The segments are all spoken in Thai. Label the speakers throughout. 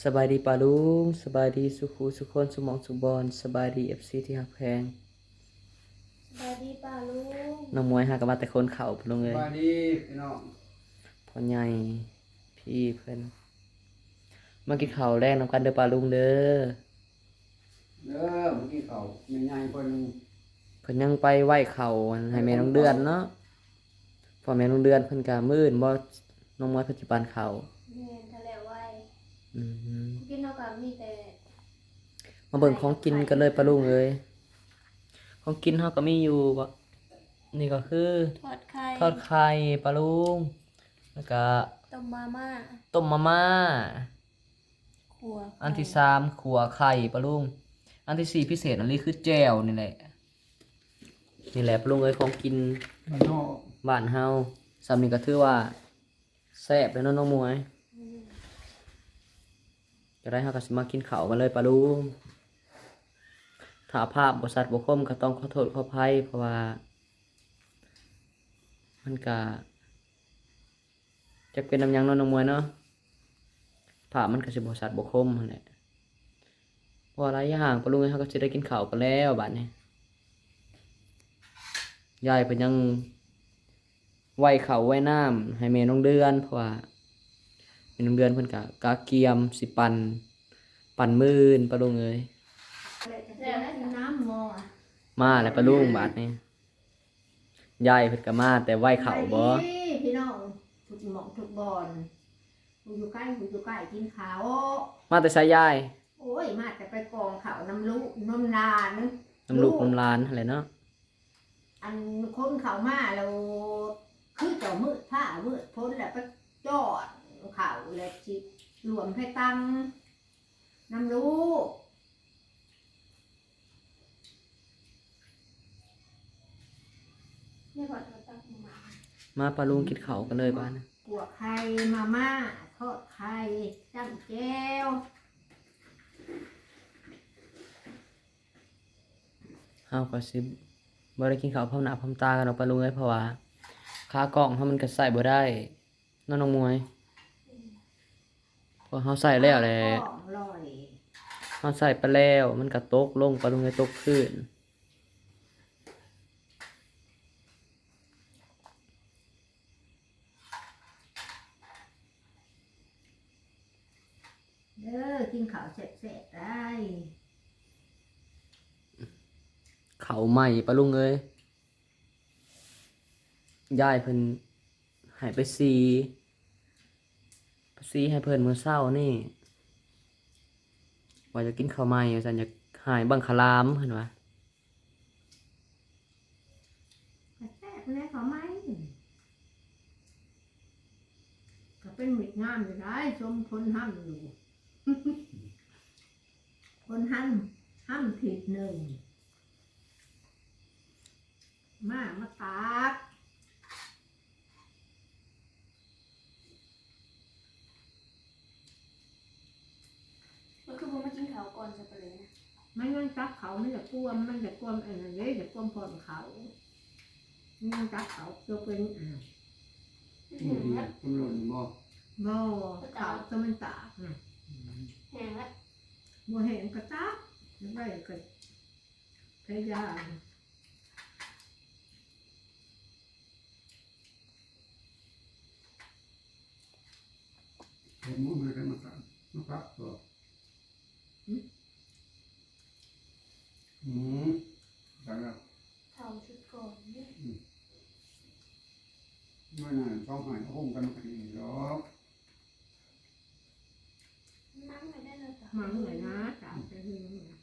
Speaker 1: สบายดีปาลุงสบายดีสุขูสุขคนสมองสุขบอลสบายดีเอฟซีที่หักแพง
Speaker 2: สวัสดีป้าลุง
Speaker 1: น้องมวยหากนมาแต่คนเข่าปะลุงเลย
Speaker 3: สวัสดีพี่น้อง
Speaker 1: พ่อใหญ่พี่เพิ่นมากินข้าวแรกนำกันเด้อปาลุงเด้อ
Speaker 3: เด้อเมื่อกี้เขาแม่ใหญ่เพิ่น
Speaker 1: เพิ่นยังไปไหว้เข่าให้แม่น้องเดือนเนาะพ่อแม่น้องเดือนเพิ่นก็มื้นบ่น้องมวยปัจจุบันเขา
Speaker 2: แม่นทะเลไว้
Speaker 1: อืม
Speaker 2: กินเอากับมีแต่
Speaker 1: มาเบิ่งของกินกันเลยปาลุงเอ้ยของกินเฮาก็มีอยู่บ่นี่ก็คือ
Speaker 2: ทอดไข่
Speaker 1: ทอดไข่ปลาลุงแล้วก็
Speaker 2: ต้มมาม่า
Speaker 1: ต้มมาม่า
Speaker 2: ขัว
Speaker 1: อันที่สามขัวไข่ปลาลุงอันที่สี่พิเศษอันนี้คือแจ่วนี่แหละนี่แหละปลาลุงเอ้ยของกิน
Speaker 3: พี่น้อง
Speaker 1: บ้านเฮาสำนี้ก็ถือว่าแซ่บแล้วเนาะน้องมวยจะได้เฮาก็สิมากินข้าวกันเลยปลาลุง ถ้าภาพบริษัทบ่คคมก็ต้องขอโทษขออภัยเพราะว่า มันก็จะเป็นน้ำยังนาะน้องมวยเนาะภาพมันก็สิบ่ชัดบ่คมนั่นแหละเพระยอย่างปลาลุงเอ้ยเฮาก็สิได้กินข้าวกันแล้วบัดนี้ยายเพิ่นยังไหว้ข้าไหวน้ำให้แม่น้องเดือนเพราะว่าแม่น้องเดือนเพิ่นก็กาเกียมสิปัน ปันมื่นปลาลุงเอ้ย
Speaker 2: น้ำหม้อ
Speaker 1: มาแล้วปลาลุงบาดนี้ยายเพิ่นก็มาแต่ไหว้ข้าวบ่
Speaker 4: ไปดิพี่น้องทุกหมองทุกบอลกูอยู่ใกล้กูอยู่ใกล้กินข้าว
Speaker 1: มาแต่สายยาย
Speaker 4: โอ้ย มาแต่ไปกองข้าวน้ำลูกน้ำนาน
Speaker 1: น้ำลูกน้ำหลานอะไรเนาะ
Speaker 4: อันคนเขามาแล้วคือเจ้ามืดผ้ามืดพ้นแล้วไปจอดเขาแล้วจิรวมให้ตังน้ำลูก
Speaker 2: เนี่ยพอทอดตักมา ม่า
Speaker 1: มาปลาลุงกินข้าวกันเลยบ้านนะ
Speaker 4: กัวไข่มาม่าทอดไข่จ้ำแก้ว
Speaker 1: เฮาก็สิบ่ได้กินข้าวพร้อมหน้าพร้อมตากันดอกปลาลุงเอ้ยเพราะว่าขากล้องเฮามันก็ใส่บ่ได้เน้องน้องมวยเพราะเฮาใส่แล้วแหละ
Speaker 4: ของอร่อย
Speaker 1: เฮาใส่ไปแล้วมันก็ตกลงปลาลุงเอ้ยตกขึ้น
Speaker 4: ด้อกินข้าวเสร็จๆได้
Speaker 1: ข้าวใหม่ปลาลุงเอ้ยยายเพิ่นให้ไปซีไปซีให้เพิ่นมื้อเช้านี่ว่าจะกินข้าวใหม่ว่าซั่นอยากหายบังคลามเพิ่นว่า
Speaker 4: แซ่บแน่เขาไหมก็เป็นมิดงามอยู่ได้ชมคนห้ำอยู่ คนห้ำห้ำผิดหนึ่ง มา มาตาก
Speaker 2: มันคือผมมากินข้าวก่อนจะไปเลยนะ
Speaker 4: มันยังจับเขามันจะกวมมันจะกวมอะไรเลยจะกวมพอนเขามันยังจับเขาตัวเป็นอ่า
Speaker 2: แห้งแล้ว
Speaker 3: คุณหล่นบ่
Speaker 4: บ่เขาตัวมันตากนะ
Speaker 2: แห้งแล้ว
Speaker 4: บัวแห้งกระตักไว้ก็พยายาม
Speaker 3: เห็นมื้อกันมากันมาปักบ่อืมจังแล้ว
Speaker 2: ข้าวชุดก่อนเนี่ย
Speaker 3: เมื่อนั้นต้องหายห้องกันกันอีกดอก
Speaker 2: นั่งไม่ได้เลยจ้ะ
Speaker 4: มันเหมือนนะตากไปเลยนะ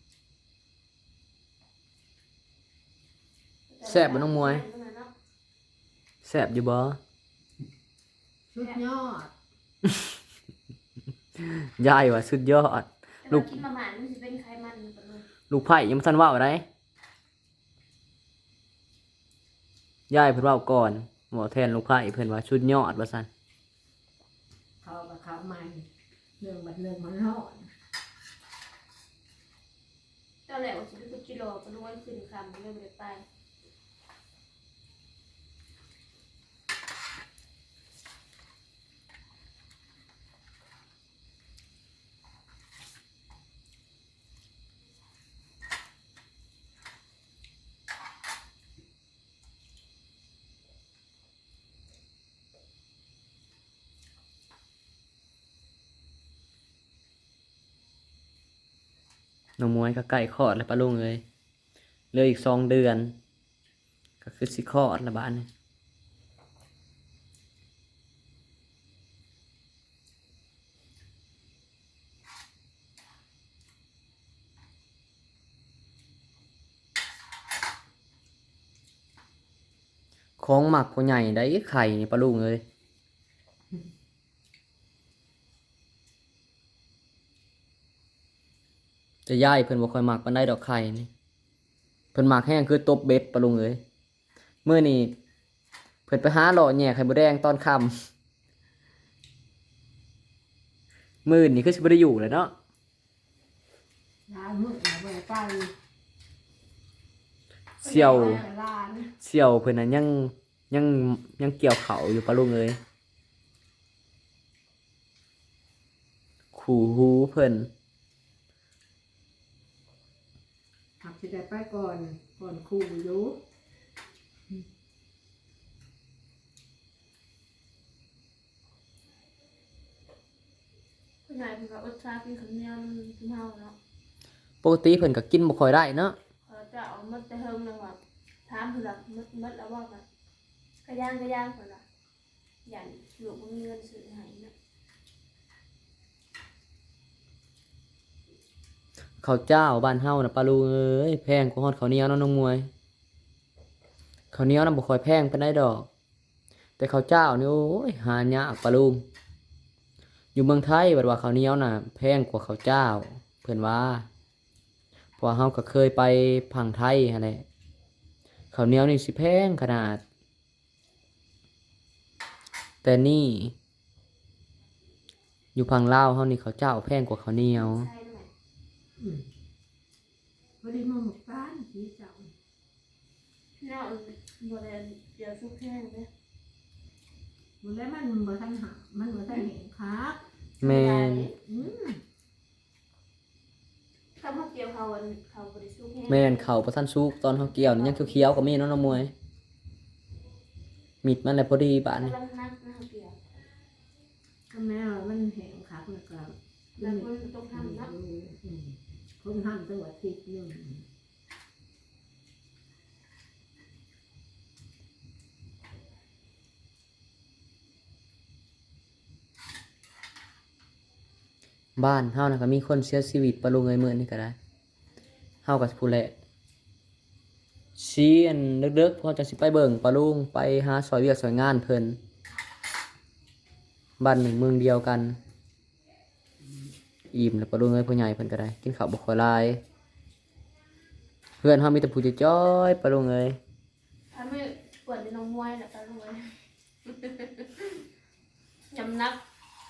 Speaker 1: แซ่บบ่น้องมวย แซ่บอยู่บ่
Speaker 4: ชุดยอด
Speaker 1: ยายว่าสุดยอด ลู
Speaker 2: ลู
Speaker 1: ก
Speaker 2: กกินมาม่ามันจะเป็นไขมันปะลุง
Speaker 1: ลูกไผ่ยังบ่ทันเว้าได้ยายเพิ่นเว้าก่อนหมอแทนลูกไผ่เพิ่นว่าสุดยอดว่าซั่น
Speaker 4: เขากับเขาใหม่เรื่องบัดเรื่องมันรอด
Speaker 2: ตอนแรกว่าสิไปกิโลปะลุงวันขึ้นคำเลยไม่ได้ไป
Speaker 1: น้องมวยก็ใกล้คลอดแล้วปะลุงเอ้ยเหลืออีกสองเดือน ก็คือสิคลอดละบ้านนี้ของหมักผู้ใหญ่ได้ไข่นี่ปะลุงเอ้ย จะย่ายเพิ่นบ่ค่อยมักปานใดดอกไข่นี่เพิ่นมักแห้งคือตบเบ็ดปะลุงเอ้ยมื้อนี้เพิ่นไปหาหล่อแหน่ไข่มดแดงตอนค่ำมื้อนี้คือสิบ่ได้อยู่แล้วเนาะ
Speaker 4: ลานมืดนะบ่ได้ไป
Speaker 1: เสี่ยว
Speaker 4: ลาน
Speaker 1: เสี่ยวเพิ่นน่ะยังยังยังเกี่ยวเขาอยู่ปะลุงเอ้ยขู่หูเพิ่น
Speaker 4: หักสิ ได้ไปก่อนก่อนครูอยู่
Speaker 2: คนไหนเป็นแบบอุตสาห์กินข้าวเหนียวมันกินเฮาเนาะ
Speaker 1: ปกติเพิ่นก็กินบ่ค่อยได้เนาะ
Speaker 2: เขาจะเอามัดแต่เฮิงเลยว่าถามเพิ่นละมัดมัดแล้วว่ากันกระย่างกระย่างเพิ่นละอย่างลูกบ่มีเงินซื้อให้นะ
Speaker 1: ข้าวเจ้าบ้านเฮาน่ะปะลุงเอ้ยแพงกว่าฮอดข้าวเหนียวเนาะน้องมวยข้าวเหนียวน่ะบ่ค่อยแพงปานใดดอก แต่ข้าวเจ้านี่โอ้ยหายากปะลุงอยู่เมืองไทยบัดว่าข้าวเหนียวน่ะแพงกว่าข้าวเจ้า เพิ่นว่าเพราะเฮาก็เคยไปพังไทยหั่นแหละข้าวเหนียวนี่สิแพงขนาด แต่นี่ อยู่พังลาวเฮานี่ข้าวเจ้าแพงกว่าข้าวเหนียว
Speaker 2: ใช่ด้วย
Speaker 4: อืมบ่ได้มาหมกบ้านพี่เจ้า
Speaker 2: เนาะบ่ได้เดี๋ยวสุกแห้งเด้อ
Speaker 4: บ่ได้มันบ่ทันหามันบ่ทันเห็นครับ
Speaker 1: แม่น
Speaker 4: อืม
Speaker 2: ถ้าเฮาเกี่ยวเขาอันเขาบ่ได้สุกแห้ง
Speaker 1: แม่นเขาประทันสุกตอนเขาเกี่ยวนี่ยังเขียวๆก็มีเนาะน้องมวย มิดมันแหละพอดีบาดนี่
Speaker 2: กำลังนักนะเฮาเกี่ยว
Speaker 4: ก็แม่ว่ามันเห็นครับแล้วก็
Speaker 2: แล้วคนต้องทำเนาะ
Speaker 4: อืม คนทำตัวทิศหนึง
Speaker 1: บ้านเฮานะก็มีคนเสียชีวิตปะลุงเอ้ยมื้อนี้ก็ได้เฮาก็ผู้แหละสีอันเด็กๆพอจะสิไปเบิ่งปะลุงไปหาซอยเวียกซอยงานเพิ่นบ้านหนึ่งเมืองเดียวกัน อิ่มแล้วปะลุงเอ้ยผู้ใหญ่เพิ่นก็ได้กินข้าวบ่ค่อยหลายเพื่อนเฮามีแต่ผู้จ้อยๆปะลุงเอ้ย
Speaker 2: ถ้าไม่ปวดในน้องมวยน่ะตาลงเลยยำนัก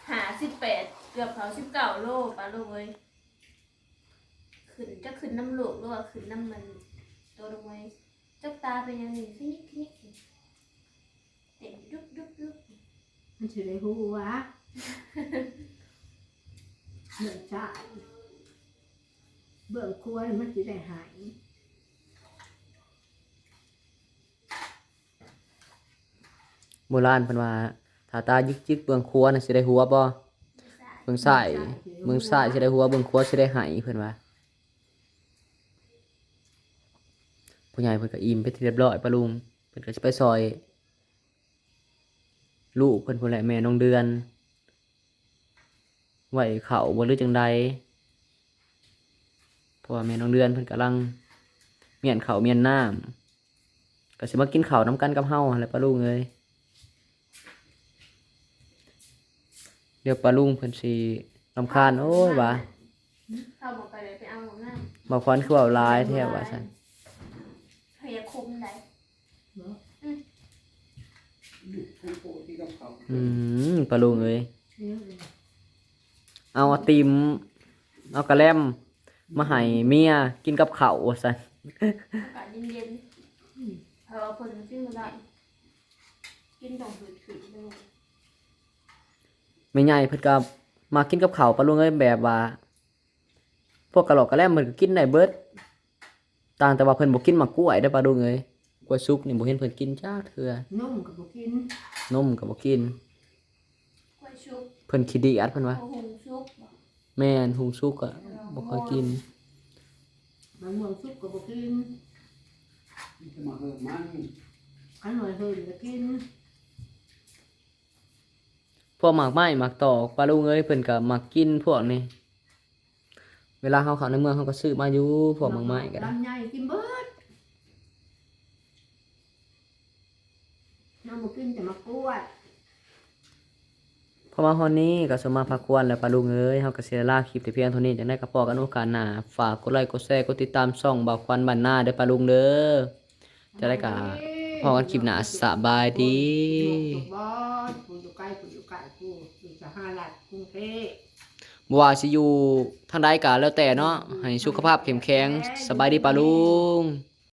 Speaker 2: หาสิบแปดเกือบเขาสิบเก้าโลปลาลงเลยขึ้นจะขึ้นน้ำหลวกหรือว่าขึ้นน้ำมันตัวลงไว้จักตาเป็นยังไงสินิกนิกเต็มยุบยุบยุบ
Speaker 4: มันสิได้ฮู้ว่า เบื้องชายเบื้องครัวมันสิได้หาย
Speaker 1: โบราณเพิ่นว่าถ้าตายิกๆเบิ่งครัวน่ะสิได้หัวบ่เบิ่งซ้ายเบิ่งซ้ายสิได้หัวเบิ่งขวสิได้ไหเพิ่นว่าผู้ใหญ่เพิ่นก็อิ่มไปที่เรียบร้อยปะลุงเพิ่นก็สิไปซอย ลูกเพิ่นพุ่นแหละแม่น้องเดือน ไหวเขาบ่หรือจังใดเพราะว่าแม่น้องเดือนเพิ่นกำลังเมียนข้าวเมียนน้ำก็สิมากินข้าวนํกันกับเฮาหั่นแหละปะลุงเอ้ยเดี๋ยวปลาลุงเพิ่นสิรำคาญโอ้ยว่า
Speaker 2: เข้าบอกไปเลยไปเอาของน้ำ
Speaker 1: บ่ควันคือเว้าหลายแท้ว่าซั่น
Speaker 2: พยาคุมไหน
Speaker 4: เนาะ
Speaker 3: ผู้ผู้ที่กับเขา
Speaker 1: อืมปลาลุงเอ้ย
Speaker 4: เนี่ยเลย
Speaker 1: เอาไอติมเอากระแลมมาให้เมียกินกับข้าวว่าซั่น
Speaker 2: อากาศเย็นๆเพราะว่าเพิ่นกินบ่ได้กินต้องฝืดขืนเลย
Speaker 1: แม่ใหญ่เพิ่นก็มากินกับข้าวปลาลุงเอ้ยแบบว่า พวกกะโหลกกระแลมมันก็กินได้เบิดต่างแต่ว่าเพิ่นบ่กินหมากกล้วยเด้อปลาลุงเอ้ยกล้วยสุกนี่บ่เห็นเพิ่นกินจักเทื่อ
Speaker 4: นุ่มกับบ่กิน
Speaker 1: นมก็บ่กิน
Speaker 2: กล้วย ชุบ
Speaker 1: เพิ่นขี้ดีอัดเพิ่นว่า
Speaker 2: ข้าวหุงชุบบ่
Speaker 1: แม่นหุงสุกอะบ่ค่อยกิน
Speaker 4: บางเมืองซุปก็บ่กิน
Speaker 3: มันจะมาเกิดมัน
Speaker 4: อันหน่อยเฮินก็กิน
Speaker 1: พวกหมากไม้หมากตอกปลาลุงเอ้ยเพิ่นก็มักกินพวกนี้เวลาเฮาเข้าในเมืองเฮาก็ซื้อมาอยู่พวกหมากไม้ก็ได้
Speaker 4: ลำไยกินเบิดน้ำบ่กินแต่มากล้วย
Speaker 1: เพราะว่าฮอนนี้ก็สมมาพักควรแล้วปลาลุงเอ้ยเฮาก็สิได้ลาคลิปแต่เพียงเท่านี้จังได้กระปอกันโอกาสหน้าฝากกดไลค์กดแชร์กดติดตามช่องบ่าวควันบ้านหน้าเด้อปลาลุงเด้อจะได้กะพอกันคลิปหน้าสบายดี
Speaker 4: อยู่บ้านกูอยู่ใกล้กูอยู่ไกลกูอยู่สหรัฐกรุงเทพ
Speaker 1: บ่ว่าสิอยู่ทางใดก็แล้วแต่เนาะให้สุขภาพเข้มแข็งสบายดีปลาลุง